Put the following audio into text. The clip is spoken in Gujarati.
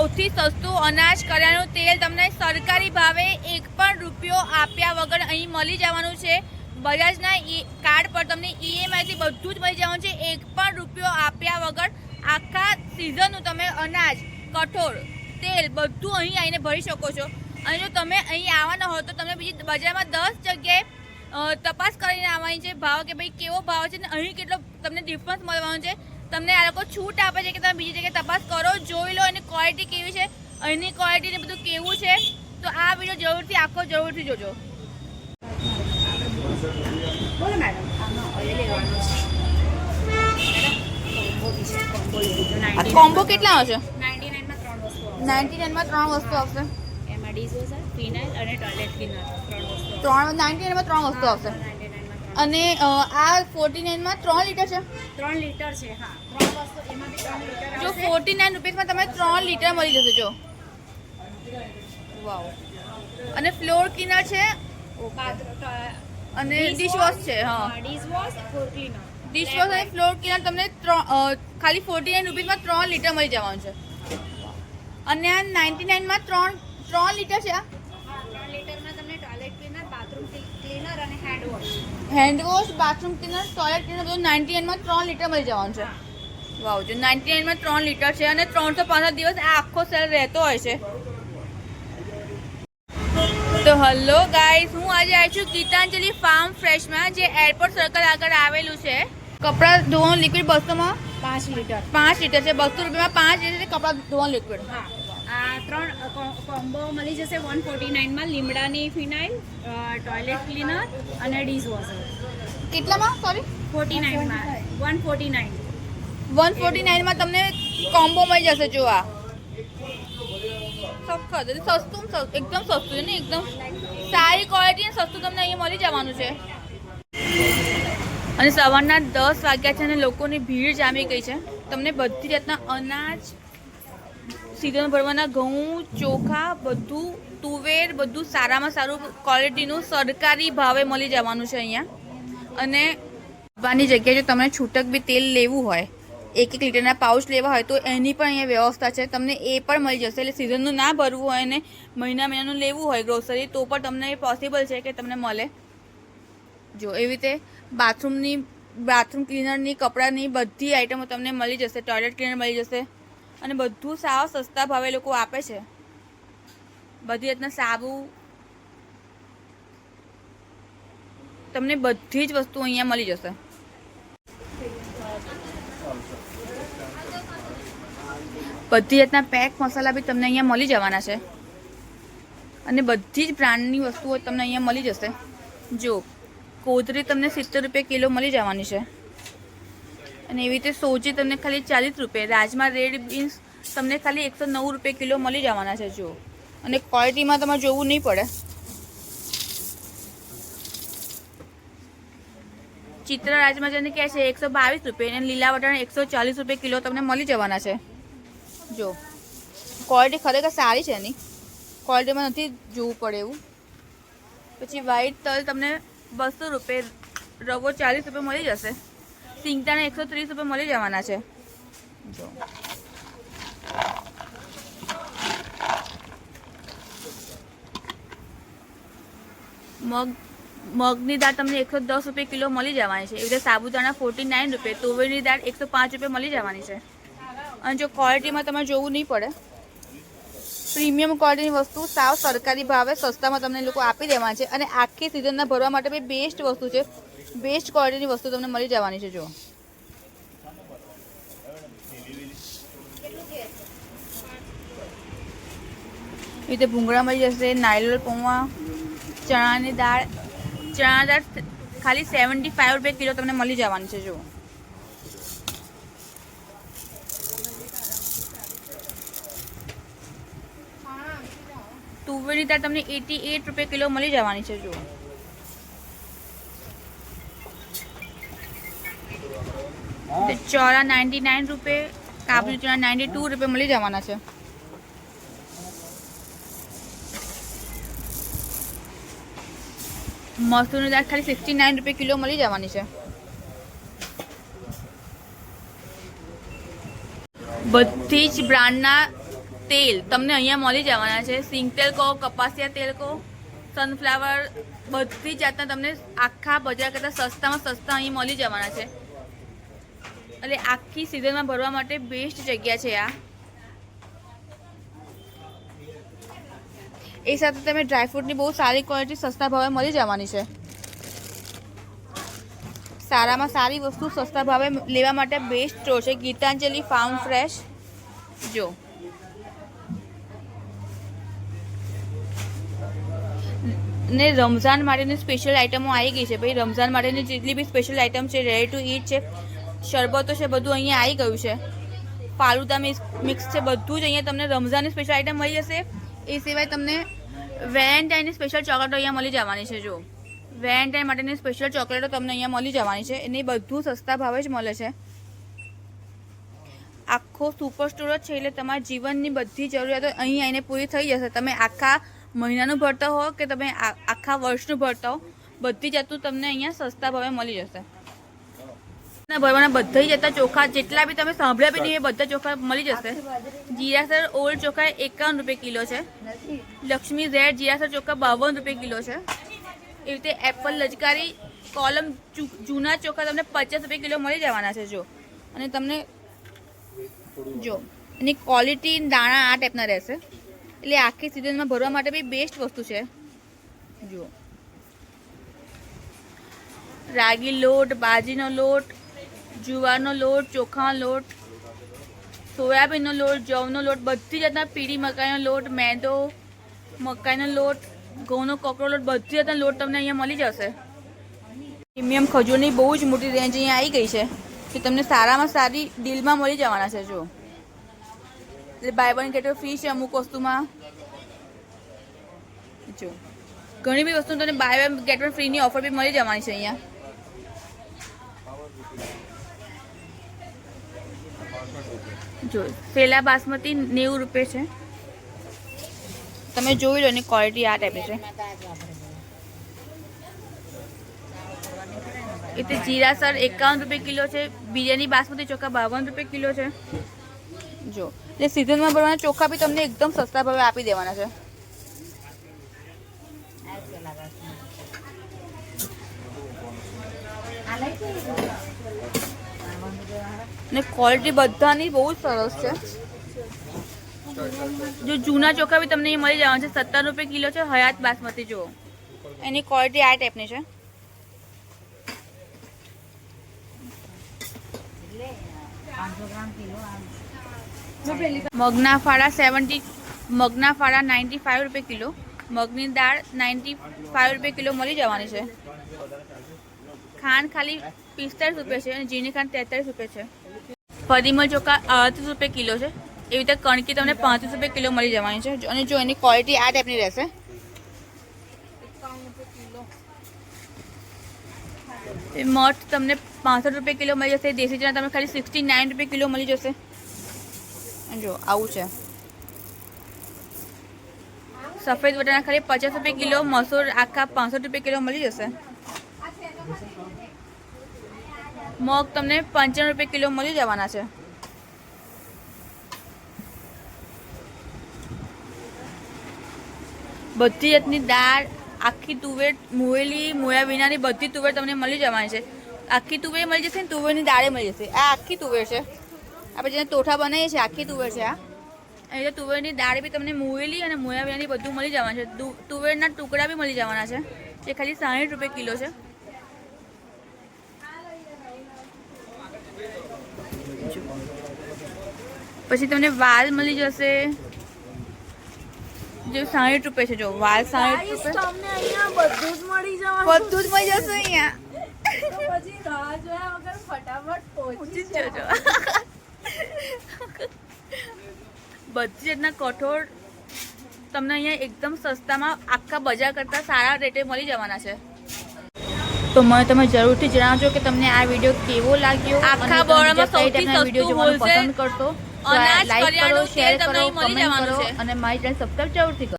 સૌથી સસ્તું અનાજ કર્યાનું તેલ તમને સરકારી ભાવે એક પણ રૂપિયો આપ્યા વગર અહીં મળી જવાનું છે. બજાજના કાર્ડ પર તમને ઈએમઆઈથી બધું જ મળી જવાનું છે. એક પણ રૂપિયો આપ્યા વગર આખા સિઝનનું તમે અનાજ, કઠોળ, તેલ બધું અહીં આવીને ભરી શકો છો. અને જો તમે અહીં આવવાના હો તો તમને બીજી બજારમાં દસ જગ્યાએ તપાસ કરીને આવવાની છે. ભાવ કે ભાઈ કેવો ભાવ છે ને અહીં કેટલો તમને ડિફરન્સ મળવાનો છે. તમને આ લોકો છૂટ આપે છે કે તમે બીજી જગ્યાએ તપાસ કરો જોઈ લો એની ક્વોલિટી કેવી છે અહીંની ક્વોલિટી ને બધું કેવું છે. તો આ વીડિયો જરૂરથી આખો જરૂરથી જોજો. બોલો મેડમ આનો ઓઇલ લેવાનો છે કોમ્બો છે કેટલા આવશે? નાઇન્ટી નાઇનમાં ત્રણ વસ્તુ આવશે. એમાં ડિઝોઝર ફિનાઇલ અને ટોયલેટ ક્લીનર ત્રણ વસ્તુ. ત્રણ નાઇન્ટી નાઇનમાં ત્રણ વસ્તુ આવશે. અને આ ફોર્ટી નાઇનમાં ત્રણ લીટર છે? ત્રણ લીટર છે હા. ત્રણ વસ્તુ એમાં બી ત્રણ લીટર જો ફોર્ટી નાઇન રૂપીસમાં તમે ત્રણ લીટર મળી જશે જો. વાવ અને ફ્લોર ક્લીનર છે? અને ડિશવોશ છે હા. ડિશવોશ ફ્લોર ક્લીનર ડિશવોશ અને ફ્લોર ક્લીનર તમને ખાલી ફોર્ટી નાઇન રૂપીસમાં ત્રણ લીટર મળી જવાનું છે. અને આ નાઇન્ટી નાઇનમાં ત્રણ ત્રણ લીટર છે આ? ત્રણ લીટરમાં તમને ટોયલેટ ક્લીનર બાથરૂમ ક્લીનર અને hand wash hand wash bathroom cleaner toilet cleaner બધું નાઇન્ટી નાઇનમાં ત્રણ લીટર મળી જવાનું છે. વાવ જો નાઇન્ટી નાઇનમાં ત્રણ લીટર છે અને ત્રણસો પાંસઠ દિવસ આ આખો સેલ રહેતો હોય છે. તો હલો ગાઈઝ હું આજે આવી છું ગીતાંજલિ ફાર્મ ફ્રેશમાં જે એરપોર્ટ સર્કલ આગળ આવેલું છે. કપડાં ધોવાનું લિક્વિડ બસોમાં પાંચ લીટર. પાંચ લીટર છે. બસો રૂપિયામાં પાંચ લીટર છે કપડાં ધોવાનું લિક્વિડ હા. આ ત્રણ કોમ્બો મળી જશે વન ફોર્ટી નાઇનમાં લીમડાની ફિનાઇલ ટોયલેટ ક્લીનર અને ડિશવોશર કેટલામાં? Sorry forty નાઇનમાં one forty nine one forty નાઇનમાં તમને કોમ્બો મળી જશે જો આ સખત સસ્તું એકદમ સસ્તું છે ને એકદમ સારી ક્વોલિટી અને સસ્તું તમને અહીંયા મળી જવાનું છે. અને સવારના દસ વાગ્યા છે અને લોકોની ભીડ જામી ગઈ છે. તમને બધી જાતના અનાજ સીઝન ભરવાના ઘઉં, ચોખા, બધું, તુવેર, બધું સારામાં સારું ક્વોલિટીનું સરકારી ભાવે મળી જવાનું છે અહીંયા. અને વાની જગ્યાએ જો તમને છૂટક બી તેલ લેવું હોય, એક એક લીટરના પાઉચ લેવા હોય તો એની પણ અહીંયા વ્યવસ્થા છે. તમને એ પણ મળી જશે. એટલે સિઝનનું ના ભરવું હોય અને મહિના મહિનાનું લેવું હોય ગ્રોસરી તો પણ તમને એ પોસિબલ છે કે તમને મળે. જો એવી રીતે બાથરૂમની બાથરૂમ ક્લીનરની કપડાની બધી આઈટમો તમને મળી જશે. ટોયલેટ ક્લીનર મળી જશે. અને બધું સાવ સસ્તા ભાવે લોકો આપે છે. બધી રીતના સાબુ. તમને બધી જ વસ્તુ અહીંયા મળી જશે. બધી રીતના પેક મસાલા બી તમને અહીંયા મળી જવાના છે. અને બધી જ બ્રાન્ડની વસ્તુઓ તમને અહીંયા મળી જશે. જો કોદરી તમને સિત્તેર રૂપિયા કિલો મળી જવાની છે. અને એવી રીતે સોજી તમને ખાલી ચાલીસ રૂપિયા, રાજમા રેડ બીન્સ તમને ખાલી એકસો નવ રૂપિયા કિલો મળી જવાના છે જો અને ક્વોલિટીમાં તમારે જોવું નહીં પડે. ચિત્ર રાજમાં જેને કહે છે, એકસો બાવીસ રૂપિયા અને લીલા વટાણા એકસો ચાલીસ રૂપિયા કિલો તમને મળી જવાના છે. જો ક્વોલિટી ખરેખર સારી છે એની. ક્વોલિટીમાં નથી જોવું પડે એવું. પછી વ્હાઈટ તલ તમને બસો રૂપિયા, રવો ચાલીસ રૂપિયા મળી જશે. સિંગદાણા એકસો ત્રીસ રૂપિયા મળી જવાના છે. જો. મગ, મગની દાળ તમને એકસો દસ રૂપિયા કિલો મળી જવાની છે. એવી રીતે સાબુદાણા ફોર્ટી નાઇન રૂપિયા, તુવેરની દાળ એકસો પાંચ રૂપિયા મળી જવાની છે. અને જો ક્વોલિટીમાં તમારે જોવું નહીં પડે પ્રીમિયમ ક્વોલિટીની વસ્તુ સાવ સરકારી ભાવે સસ્તામાં તમને લોકો આપી દેવા છે અને આખી સિઝનના ભરવા માટે બી બેસ્ટ વસ્તુ છે. બેસ્ટ ક્વોલિટીની વસ્તુ તમને મળી જવાની છે જો રીતે ભૂંગળા મળી જશે નાયલોલ પૌવા, ચણાની દાળ ચણા દાળ ખાલી સેવન્ટી ફાઈવ રૂપિયા કિલો તમને મળી જવાની છે જો તુવેરની દાળ તમને એટી એટ રૂપિયા કિલો મળી જવાની છે જો ચોરા નાઇન્ટી નાઇન રૂપે કાબુલી ચણા નાઇન્ટી ટુ રૂપિયા મળી જવાના છે. મસૂરની દાળ ખાલી સિક્સટી નાઇન રૂપિયા કિલો મળી જવાની છે. બધી જ બ્રાન્ડના તેલ, તમને અહીંયા મળી જવાના છે. સિંગ તેલ કહો, કપાસિયા તેલ કહો સનફ્લાવર બધી જાતના તમને આખા બજાર કરતાં સસ્તામાં સસ્તા અહીં મળી જવાના છે. એટલે આખી સિઝનમાં ભરવા માટે બેસ્ટ જગ્યા છે આ. એ સાથે તમે ડ્રાયફ્રૂટની બહુ સારી ક્વોલિટી સસ્તા ભાવે મળી જવાની છે. સારામાં સારી વસ્તુ સસ્તા ભાવે લેવા માટે બેસ્ટ સ્ટોર છે. ગીતાંજલિ ફાર્મ ફ્રેશ જો. ને રમઝાન માટેની સ્પેશિયલ આઇટમો આવી ગઈ છે. ભાઈ, રમઝાન માટેની જેટલી બી સ્પેશિયલ આઇટમ છે રેડી ટુ ઈટ છે, શરબતો છે, બધું અહીંયા આવી ગયું છે. ફાલુદા મિક્સ છે, બધું જ અહીંયા તમને રમઝાનની સ્પેશિયલ આઇટમ મળી જશે. એ સિવાય તમને વેલેન્ટાઇનની સ્પેશિયલ ચોકલેટો અહીંયા મળી જવાની છે જો વેલેન્ટાઇન માટેની સ્પેશિયલ ચોકલેટો તમને અહીંયા મળી જવાની છે. એને બધું સસ્તા ભાવે જ મળે છે. આખો સુપર સ્ટોર જ છે, એટલે તમારા જીવનની બધી જરૂરિયાતો અહીં આવીને પૂરી થઈ જશે. તમે આખા મહિનાનું ભરતા હો કે તમે આખા વર્ષનું ભરતા હો બધી જાતનું તમને અહીંયા સસ્તા ભાવે મળી જશે. ભરવાના બધા જતા ચોખા, જેટલા બી તમે સાંભળ્યા બી નહીં, એ બધા ચોખા મળી જશે. જીરાસર ઓલ્ડ ચોખા એકાવન રૂપિયા કિલો છે. લક્ષ્મી ઝેડ જીરાસર ચોખા બાવન રૂપિયા કિલો છે. એવી રીતે એપલ લજકારી કોલમ જૂના ચોખા તમને પચાસ રૂપિયા કિલો મળી જવાના છે, જો. અને તમને જો, એની ક્વોલિટી દાણા આ ટાઈપના રહેશે. એટલે આખી સિઝનમાં ભરવા માટે બી બેસ્ટ વસ્તુ છે. જુઓ. રાગી લોટ, બાજીનો લોટ, જુવારનો લોટ, ચોખાનો લોટ, સોયાબીનનો લોટ, જવનો લોટ, બધી જાતના પીળી મકાઈનો લોટ, મેંદો મકાઈનો લોટ, ઘઉંનો કોકરો લોટ, બધી જાતના લોટ તમને અહીંયા મળી જશે. પ્રીમિયમ ખજૂરની બહુ જ મોટી રેન્જ અહીંયા આવી ગઈ છે કે તમને સારામાં સારી ડીલમાં મળી જવાના છે જો બાય વન ગેટ ફ્રી છે અમુક વસ્તુમાં. જો. ઘણી બધી વસ્તુ તમને બાય વન ગેટ વન ફ્રીની ઓફર બી મળી જવાની છે અહીંયા. જો પેલા બાસમતી નેવું રૂપિયા છે. તમે જોઈ લો એની ક્વોલિટી આ ટાઈપની છે. એટલે જીરાસર એકાવન રૂપિયા કિલો છે, બિરયાની બાસમતી ચોખા બાવન રૂપિયા કિલો છે. જો. એટલે સિઝનમાં ભરવાના ચોખા બી તમને એકદમ સસ્તા ભાવે આપી દેવાના છે. ને ક્વોલિટી બધાની બહુ જ સરસ છે. જો જૂના ચોખા બી તમને મળી જવાના છે. સત્તર રૂપિયા કિલો છે, હયાત બાસમતી, જુઓ. એની ક્વોલિટી આ ટાઈપની છે. મગના ફાળા સેવન્ટી મગના ફાળા નાઇન્ટી ફાઇવ રૂપિયા કિલો, મગની દાળ નાઇન્ટી ફાઇવ રૂપિયા કિલો મળી જવાની છે. ખાંડ ખાલી પિસ્તાળીસ રૂપિયા છે અને ઝીણી ખાંડ તેતાલીસ રૂપિયા છે. પરિમળ ચોખા અડત્રીસ રૂપિયા કિલો છે. એવી રીતે કણકી તમને પાંત્રીસ રૂપિયા કિલો મળી જવાની છે. અને જો એની ક્વોલિટી આ ટાઈપની રહેશે. મઠ તમને પાસઠ રૂપિયા કિલો મળી જશે. દેશી ચણા તમને ખાલી સિક્સટી નાઇન રૂપિયા કિલો મળી જશે. જો, આવું છે. સફેદ વટાણા ખાલી પચાસ રૂપિયા કિલો, મસૂર આખા પાંચસો રૂપિયા કિલો મળી જશે. મગ તમને પંચાણું રૂપિયા કિલો મળી જવાના છે. બધી જાતની દાળ, આખી તુવેર મોયેલી મોયા વિનાની બધી તુવેર તમને મળી જવાની છે. આખી તુવેર મળી જશે ને તુવેરની દાળે મળી જશે. આ આખી તુવેર છે. આપણે જેને તોઠા બનાવીએ છીએ આખી તુવેર છે આ. તો તુવેરની દાળ બી તમને મોયેલી અને મોયા વિનાની બધું મળી જવાનું છે. તુવેરના ટુકડા બી મળી જવાના છે. જે ખાલી સાઠ રૂપિયા કિલો છે. પછી તમને વાલ મળી જશે. જે સાઠ રૂપિયા છે જો વાલ સાઠ રૂપિયા. તમને અહીંયા બધું જ મળી જવાનું. બધું જ મળી જશે અહીંયા. પછી રાહ જોયા વગર ફટાફટ પહોંચી જજો. બધી જાતના કઠોળ તમને અહીંયા એકદમ સસ્તામાં આખા બજાર કરતાં સારા રેટે મળી જવાના છે. તો મને તમે જરૂરથી જણાવજો કે તમને આ વીડિયો કેવો લાગ્યો આખા બરોડામાં સૌથી સસ્તું જોવાનું પસંદ કરશો લાઈક કરો શેર કરો કમેન્ટ કરો અને મારી ચેનલ સબસ્ક્રાઇબ જરૂરથી કરો.